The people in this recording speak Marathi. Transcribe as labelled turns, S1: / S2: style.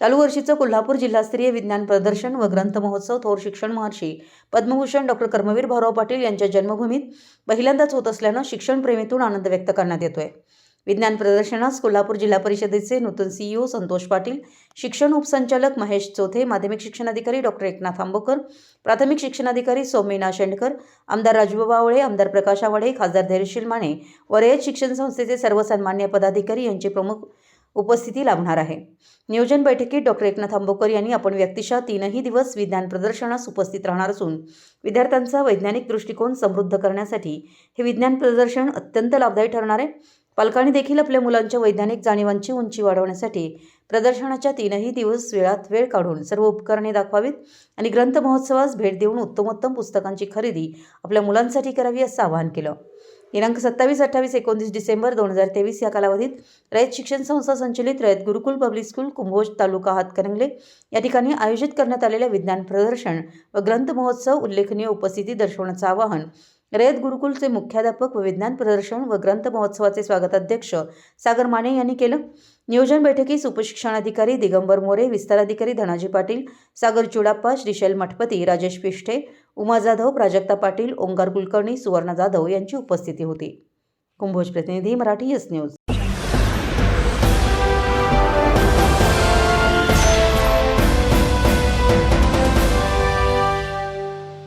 S1: चालू वर्षीचं कोल्हापूर जिल्हास्तरीय विज्ञान प्रदर्शन व ग्रंथ महोत्सव थोर शिक्षण महर्षी पद्मभूषण डॉक्टर कर्मवीर भाऊराव पाटील यांच्या जन्मभूमीत पहिल्यांदाच होत असल्यानं शिक्षणप्रेमीतून आनंद व्यक्त करण्यात येतोय. विज्ञान प्रदर्शनास कोल्हापूर जिल्हा परिषदेचे नूतन सीईओ संतोष पाटील शिक्षण उपसंचालक महेश चौथे माध्यमिक शिक्षणाधिकारी डॉक्टर एकनाथ आंबोकर प्राथमिक शिक्षणाधिकारी सौम्यना शेंडकर आमदार राजूबाबा आवळे आमदार प्रकाश आवळे खासदार धैर्यशील माने व रयत शिक्षण संस्थेचे सर्व सन्मान्य पदाधिकारी यांची प्रमुख उपस्थिती लाभणार आहे. नियोजन बैठकीत डॉक्टर एकनाथ आंबोकर यांनी आपण व्यक्तिशः तीनही दिवस विज्ञान प्रदर्शनास उपस्थित राहणार असून विद्यार्थ्यांचा वैज्ञानिक दृष्टिकोन समृद्ध करण्यासाठी हे विज्ञान प्रदर्शन अत्यंत लाभदायी ठरणार आहे. पालकांनी देखील आपल्या मुलांच्या वैज्ञानिक जाणीवांची उंची वाढवण्यासाठी प्रदर्शनाच्या तीनही दिवस वेळात वेळ काढून सर्व उपकरणे दाखवावीत आणि ग्रंथ महोत्सवास भेट देऊन उत्तमोत्तम पुस्तकांची खरेदी आपल्या मुलांसाठी करावी असं आवाहन केलं. दिनांक सत्तावीस अठ्ठावीस एकोणतीस डिसेंबर दोन हजार तेवीस या कालावधीत रयत शिक्षण संस्था संचलित रयत गुरुकुल पब्लिक स्कूल कुंभोज तालुका हातकणंगले या ठिकाणी आयोजित करण्यात आलेल्या विज्ञान प्रदर्शन व ग्रंथ महोत्सव उल्लेखनीय उपस्थिती दर्शवण्याचं आवाहन रयत गुरुकुलचे मुख्याध्यापक व विज्ञान प्रदर्शन व ग्रंथ महोत्सवाचे स्वागताध्यक्ष सागर माने यांनी केलं. नियोजन बैठकीस उपशिक्षणाधिकारी दिगंबर मोरे विस्ताराधिकारी धनाजी पाटील सागर चुडाप्पा श्रीशैल मठपती राजेश पिष्ठे उमा जाधव प्राजक्ता पाटील ओंकार कुलकर्णी सुवर्णा जाधव यांची उपस्थिती होती. कुंभोज प्रतिनिधी मराठी यस न्यूज.